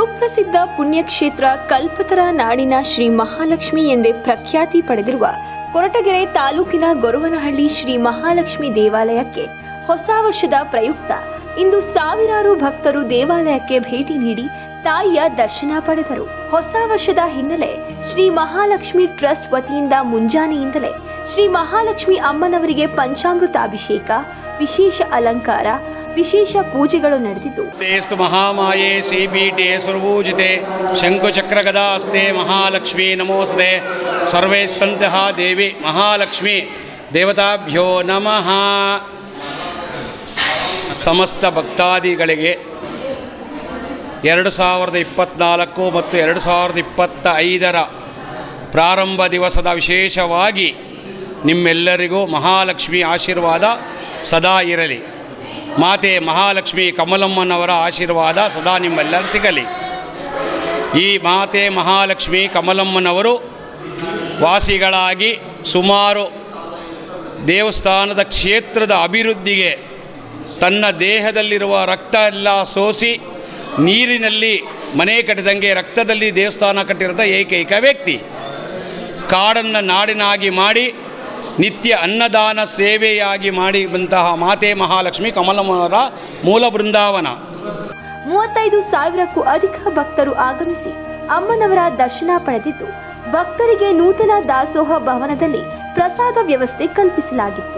ಸುಪ್ರಸಿದ್ಧ ಪುಣ್ಯಕ್ಷೇತ್ರ ಕಲ್ಪತರ ನಾಡಿನ ಶ್ರೀ ಮಹಾಲಕ್ಷ್ಮಿ ಎಂದೇ ಪ್ರಖ್ಯಾತಿ ಪಡೆದಿರುವ ಕೊರಟಗೆರೆ ತಾಲೂಕಿನ ಗೊರವನಹಳ್ಳಿ ಶ್ರೀ ಮಹಾಲಕ್ಷ್ಮಿ ದೇವಾಲಯಕ್ಕೆ ಹೊಸ ವರ್ಷದ ಪ್ರಯುಕ್ತ ಇಂದು ಸಾವಿರಾರು ಭಕ್ತರು ದೇವಾಲಯಕ್ಕೆ ಭೇಟಿ ನೀಡಿ ತಾಯಿಯ ದರ್ಶನ ಪಡೆದರು. ಹೊಸ ವರ್ಷದ ಹಿನ್ನೆಲೆ ಶ್ರೀ ಮಹಾಲಕ್ಷ್ಮಿ ಟ್ರಸ್ಟ್ ವತಿಯಿಂದ ಮುಂಜಾನೆಯಿಂದಲೇ ಶ್ರೀ ಮಹಾಲಕ್ಷ್ಮಿ ಅಮ್ಮನವರಿಗೆ ಪಂಚಾಮೃತ ಅಭಿಷೇಕ ವಿಶೇಷ ಅಲಂಕಾರ ವಿಶೇಷ ಪೂಜೆಗಳು ನಡೆದಿದ್ದು. ತೇಸ್ತು ಮಹಾಮಾಯೆ, ಶ್ರೀಪೀಠೆ ಸರ್ವೂಜಿತೆ ಶಂಕುಚಕ್ರ ಗದಾಸ್ತೆ ಮಹಾಲಕ್ಷ್ಮಿ ನಮೋಸ್ತೆ, ಸರ್ವೇ ಸಂತಹ ದೇವಿ ಮಹಾಲಕ್ಷ್ಮಿ, ದೇವತಾಭ್ಯೋ ನಮಃ. ಸಮಸ್ತ ಭಕ್ತಾದಿಗಳಿಗೆ ಎರಡು ಸಾವಿರದ ಇಪ್ಪತ್ತ್ನಾಲ್ಕು ಮತ್ತು ಎರಡು ಸಾವಿರದ ಇಪ್ಪತ್ತ ಐದರ ಪ್ರಾರಂಭ ದಿವಸದ ವಿಶೇಷವಾಗಿ ನಿಮ್ಮೆಲ್ಲರಿಗೂ ಮಹಾಲಕ್ಷ್ಮಿ ಆಶೀರ್ವಾದ ಸದಾ ಇರಲಿ. ಮಾತೆ ಮಹಾಲಕ್ಷ್ಮಿ ಕಮಲಮ್ಮನವರ ಆಶೀರ್ವಾದ ಸದಾ ನಿಮ್ಮೆಲ್ಲರ ಸಿಗಲಿ. ಈ ಮಾತೆ ಮಹಾಲಕ್ಷ್ಮಿ ಕಮಲಮ್ಮನವರು ವಾಸಿಗಳಾಗಿ ಸುಮಾರು ದೇವಸ್ಥಾನದ ಕ್ಷೇತ್ರದ ಅಭಿವೃದ್ಧಿಗೆ ತನ್ನ ದೇಹದಲ್ಲಿರುವ ರಕ್ತ ಎಲ್ಲ ಸೋಸಿ ನೀರಿನಲ್ಲಿ ಮನೆ ಕಟ್ಟಿದಂಗೆ ರಕ್ತದಲ್ಲಿ ದೇವಸ್ಥಾನ ಕಟ್ಟಿರೋದ ಏಕೈಕ ವ್ಯಕ್ತಿ. ಕಾಡನ್ನು ನಾಡಿನಾಗಿ ಮಾಡಿ ನಿತ್ಯ ಅನ್ನದಾನ ಸೇವೆಯಾಗಿ ಮಾಡಿದಂತಹ ಮಾತೆ ಮಹಾಲಕ್ಷ್ಮಿ ಕಮಲಮ್ಮನವರ ಮೂಲ ಬೃಂದಾವನ. ಮೂವತ್ತೈದು ಸಾವಿರಕ್ಕೂ ಅಧಿಕ ಭಕ್ತರು ಆಗಮಿಸಿ ಅಮ್ಮನವರ ದರ್ಶನ ಪಡೆದಿದ್ದು, ಭಕ್ತರಿಗೆ ನೂತನ ದಾಸೋಹ ಭವನದಲ್ಲಿ ಪ್ರಸಾದ ವ್ಯವಸ್ಥೆ ಕಲ್ಪಿಸಲಾಗಿತ್ತು.